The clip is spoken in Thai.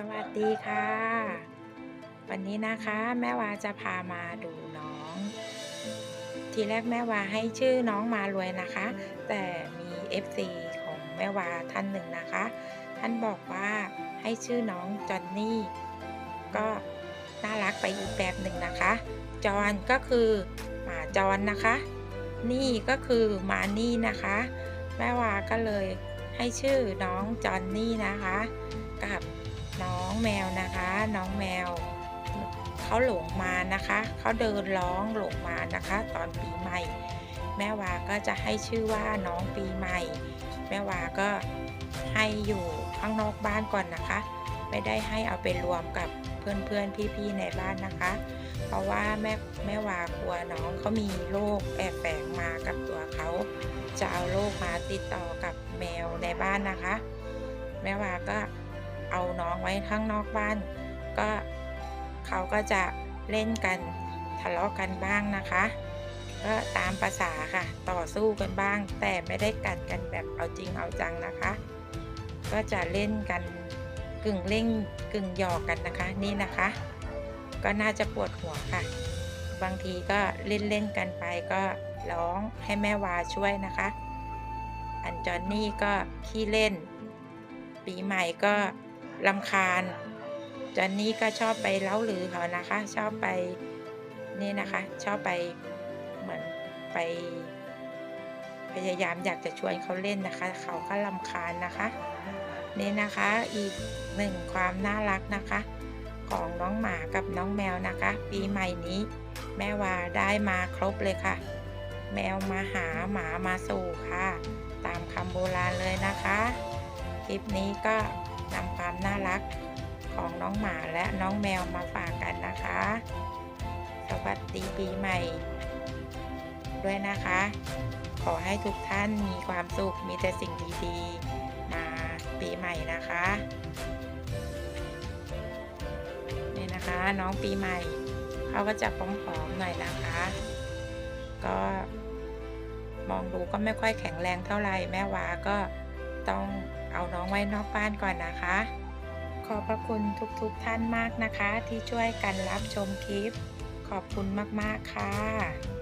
สวัสดีค่ะ วันนี้นะคะแม่วาจะพามาดูน้อง ทีแรกแม่วาให้ชื่อน้องมารวยนะคะ แต่มี FC ของแม่วาท่านหนึ่งนะคะ ท่านบอกว่าให้ชื่อน้องจอนนี่ ก็น่ารักไปอีกแบบหนึ่งนะคะ จอนก็คือหมาจอนนะคะ นี่ก็คือมานี่นะคะ แม่วาก็เลยให้ชื่อน้องจอนนี่นะคะกับ น้องแมวนะคะ น้องแมวเขาหลงมานะคะเขาเดินร้องหลงมานะคะ ตอนปีใหม่ แม่วาก็จะให้ชื่อว่าน้องปีใหม่ แม่วาก็ให้อยู่ข้างนอกบ้านก่อนนะคะ ไม่ได้ให้เอาไปรวมกับเพื่อนๆพี่ๆในบ้านนะคะ เพราะว่าแม่แม่วากลัวน้องเขามีโรคแอบแฝงมากับตัวเขาจะเอาโรคมาติดต่อกับแมวในบ้านนะคะ แม่วาก็ เอาน้องไว้ข้างนอกบ้าน ก็เขาก็จะเล่นกันทะเลาะกันบ้างนะคะ ก็ตามภาษาค่ะ ต่อสู้กันบ้าง แต่ไม่ได้กัดกันแบบเอาจริงเอาจังนะคะ ก็จะเล่นกันกึ่งเล่นกึ่งหยอกกันนะคะนี่นะคะ ก็น่าจะปวดหัวค่ะ บางทีก็เล่นเล่นกันไปก็ร้องให้แม่วาช่วยนะคะ อันจอนนี่ก็ขี้เล่น ปีใหม่ก็ ลำคาญจอนนี่ก็ชอบไปเล้าหรือเขานะคะ ชอบไปนี่นะคะ ชอบไปเหมือนไป พยายามอยากจะชวนเขาเล่นนะคะ เขาก็ลำคาญนะคะนี่นะคะอีกหนึ่งความน่ารักนะคะ ของน้องหมากับน้องแมวนะคะ ปีใหม่นี้ แม่วาได้มาครบเลยค่ะ แมวมาหาหมามาสู่ค่ะ ตามคำโบราณเลยนะคะ คลิปนี้ก็ นำความน่ารักของน้องหมาและน้องแมวมาฝากกันนะคะ สวัสดีปีใหม่ ด้วยนะคะ ขอให้ทุกท่านมีความสุขมีแต่สิ่งดีๆ มาปีใหม่นะคะนี่นะคะน้องปีใหม่เขาก็จะผอมๆหน่อยนะคะ ก็มองดูก็ไม่ค่อยแข็งแรงเท่าไหร่แม่วาก็ ต้องเอาน้องไว้นอกบ้านก่อนนะคะ ขอบพระคุณทุกๆท่านมากนะคะ ที่ช่วยกันรับชมคลิป ขอบคุณมากๆค่ะ